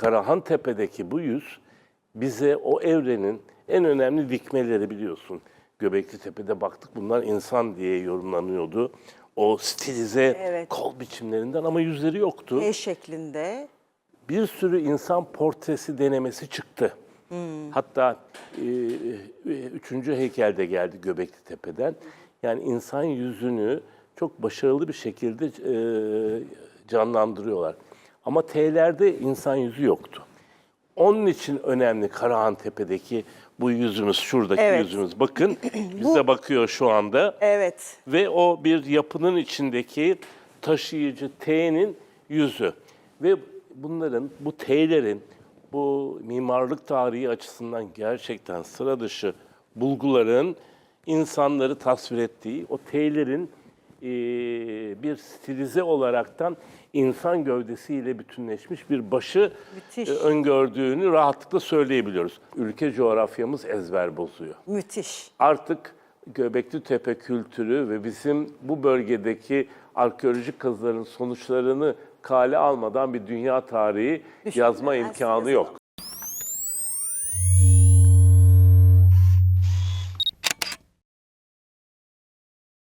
Karahan Tepe'deki bu yüz bize o evrenin en önemli dikmeleri biliyorsun. Göbekli Tepe'de baktık bunlar insan diye yorumlanıyordu. O stilize Evet. kol biçimlerinden ama yüzleri yoktu. E şeklinde. bir sürü insan portresi denemesi çıktı. Hatta e, e, üçüncü heykel de geldi Göbekli Tepe'den. Yani insan yüzünü çok başarılı bir şekilde e, canlandırıyorlar. Ama T'lerde insan yüzü yoktu. Onun için önemli Karahan Tepe'deki bu yüzümüz, şuradaki Evet. yüzümüz. Bakın bize bakıyor şu anda Evet. ve o bir yapının içindeki taşıyıcı T'nin yüzü. Ve bunların, bu T'lerin bu mimarlık tarihi açısından gerçekten sıra dışı bulguların insanları tasvir ettiği, o T'lerin eee, bir stilize olaraktan insan gövdesiyle bütünleşmiş bir başı Müthiş. e, öngördüğünü rahatlıkla söyleyebiliyoruz. Ülke coğrafyamız ezber bozuyor Müthiş. artık Göbekli Tepe kültürü ve bizim bu bölgedeki arkeolojik kazıların sonuçlarını kale almadan bir dünya tarihi yazma imkanı yok.